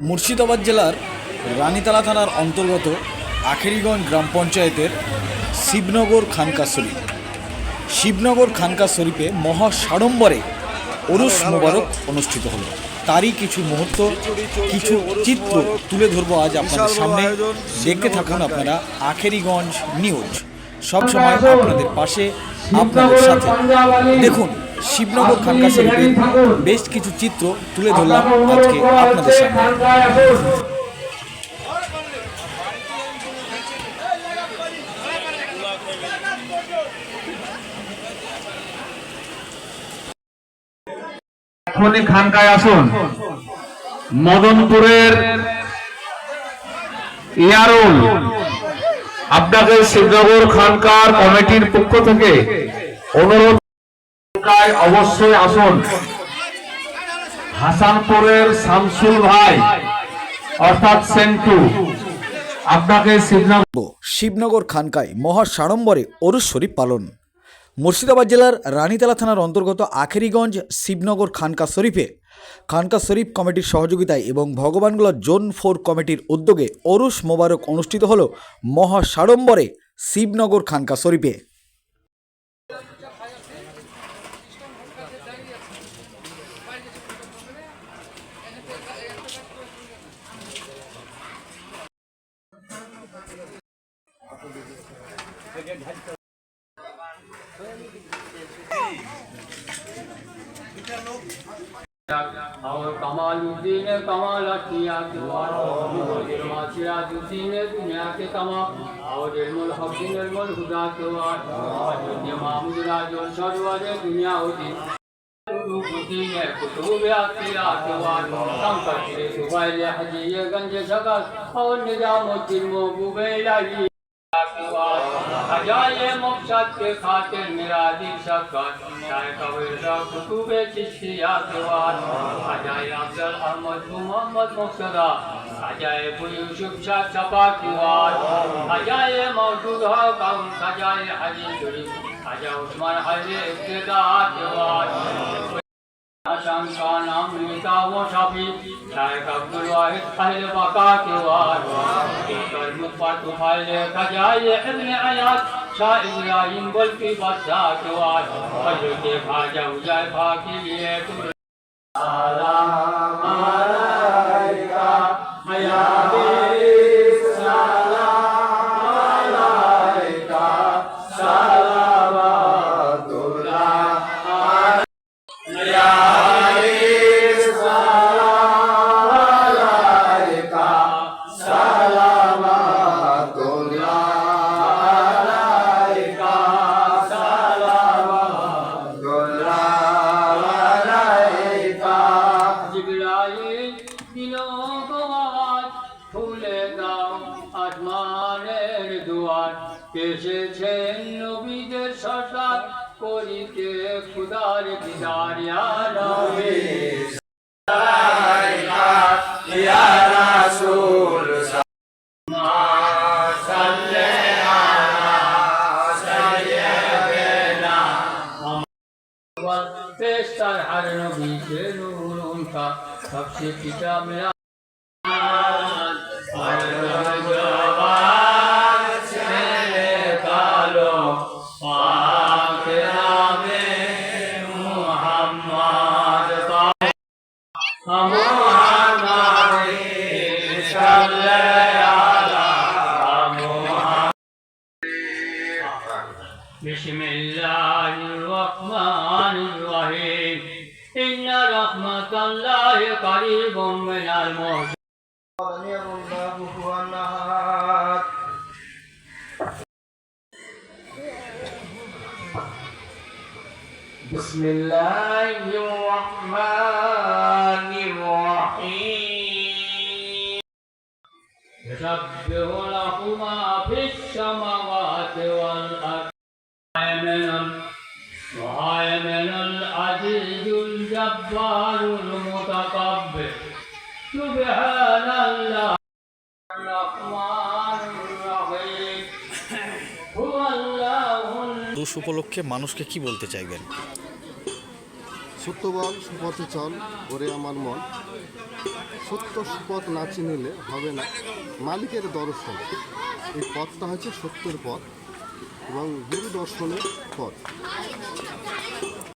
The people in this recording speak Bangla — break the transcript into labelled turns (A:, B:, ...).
A: মুর্শিদাবাদ জেলার রানীতলা থানার অন্তর্গত আখেরিগঞ্জ গ্রাম পঞ্চায়েতের শিবনগর খানকা শরীফ। শিবনগর খানকা শরীফে মহা সাড়ম্বরে ওরস মোবারক অনুষ্ঠিত হলো। তারই কিছু মুহূর্ত কিছু চিত্র তুলে ধরবো আজ আপনাদের সামনে। দেখতে থাকুন আপনারা আখেরিগঞ্জ নিউজ। সবসময় আপনাদের পাশে আপনাদের সাথে। দেখুন শিবনগর খানকা শরীফের বেশ কিছু চিত্র তুলে ধরলাম আজকে আপনাদের সামনে।
B: এখনই খানকায় আসুন। মদনপুরের ইয়ারুল। আপনাকে শিবনগর খানকার কমিটির পক্ষ থেকে অনুরোধ খানকায় অবশ্যই আসুন। হাসানপুরের শামসুল ভাই, অর্থাৎ সেন্টু। আপনাকে শিবনগর
A: শিবনগর খানকায় মহা সাড়ম্বরে অরুষ শরীফ পালন। মুর্শিদাবাদ জেলার রানীতলা থানার অন্তর্গত আখেরিগঞ্জ শিবনগর খানকা শরীফে খানকা শরীফ কমিটির সহযোগিতায় এবং ভগবানগোলা জোন ফোর কমিটির উদ্যোগে অরুষ মোবারক অনুষ্ঠিত হল মহা সাড়ম্বরে শিবনগর খানকা শরীফে।
C: और कमालुद्दीन कमाल किया और सिराजुद्दीन दुनिया के तमाम और इल्मुल हकीम इल्मुल हुदा के वार और इमाम राजो सरवर दुनिया होती कुतुबुद्दीन कुतुब आकिरा के वार शंकर श्री सुबैल हजीय गंज शकस और निजामुद्दीन मोबुबैलाही सजाए मोक्षद के खातिर मिराजी शकर शाय कबीर कुतुबे चिश्तिया दिवार सजाए अफजल अहमद मोहम्मद मुक्तदा सजाए बुज़ुर्ग शाह छपा किवार सजाए मौजूद हो कौन सजाए हजी जुड़ी सजा उस्मान हजी इब्तदा किवार आशंका नाम नेता वो शफी शायद अब्दुल वाहिद अहल बका के वार कर मुझ पर तुफाइल खजाए इब्न आयात शाह इब्राहिम बल की बदशा के वार फजल के দিলো গোয়ার ফুলে দাও আসমানের দুয়ার। এসেছেন নবীদের সরকার করিতে খুদার দিদার उनका सबसे पिता मेरा। رحمة الله قريب من الموت.
B: بسم الله الرحمن الرحيم.
C: يسبح له ما في السماء
A: দোষ উপলক্ষে মানুষকে কি বলতে চাইবেন?
D: সত্য বল সুপথে চল ওরে আমার মন। সত্য সুপথ না চিনিলে হবে না মালিকের দর্শন। এই পথটা হচ্ছে সত্যের পথ এবং গুরু দর্শনের পথ।